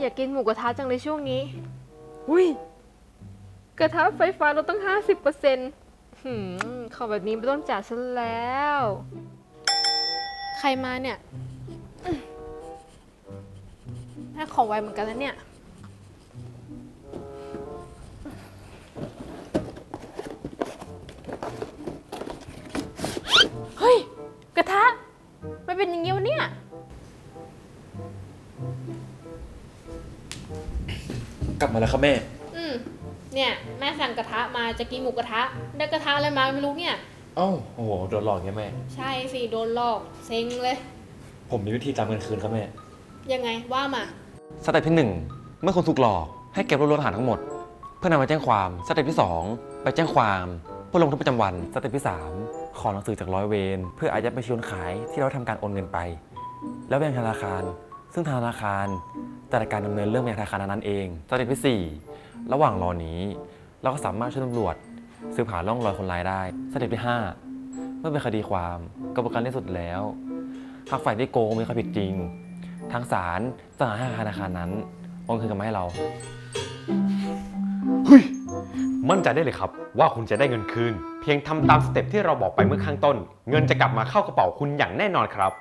อยากกินหมูกระทะจังเลยช่วงนี้ อุ้ย กระทะไฟฟ้าเราต้อง50%หืมของแบบนี้ไม่ต้องจ่ายฉันแล้ว ใครมาเนี่ยอืมน่าของไวเหมือนกันแล้วเนี่ย เฮ้ย กระทะ มันเป็นอย่างนี้วะเนี่ย กลับมาแล้วครับแม่ อืมเนี่ยแม่สั่งกระทะมาจะกินหมูกระทะ ได้กระทะอะไรมาไม่รู้เนี่ย เอ้าโอ้โหโดนหลอกไงแม่ ใช่สิโดนหลอกเซ็งเลย ผมมีวิธีตามเงินคืนครับแม่ ยังไงว่ามา สเต็ปที่1เมื่อคนถูกหลอกให้เก็บรวบรวมหลักฐานทั้งหมด เพื่อนำมาแจ้งความสเต็ปที่2ไปแจ้งความเพื่อลงทุนประจำวันสเต็ปที่3ขอหนังสือจากร้อยเวรเพื่ออายัดบัญชีคนขายที่เราทำการโอนเงินไป แล้วไปยังธนาคาร ซึ่งธนาคารจัดการดำเนินเรื่องไปยังธนาคารนั้นๆเองสเต็ปที่ 4 ระหว่างรอนี้ เราก็สามารถช่วยตำรวจสืบหาร่องรอยคนร้ายได้สเต็ปที่ 5 เมื่อเป็นคดีความกระบวนการที่สุดแล้ว หากฝ่ายที่โกงมีความผิดจริง ทางศาลจะหาให้ธนาคารนั้นโอนคืนกลับมาให้เรามั่นใจได้เลยครับ ว่าคุณจะได้เงินคืน เพียงทำตามสเต็ปที่เราบอกไปเมื่อข้างต้น เงินจะกลับมาเข้ากระเป๋าคุณอย่างแน่นอนครับ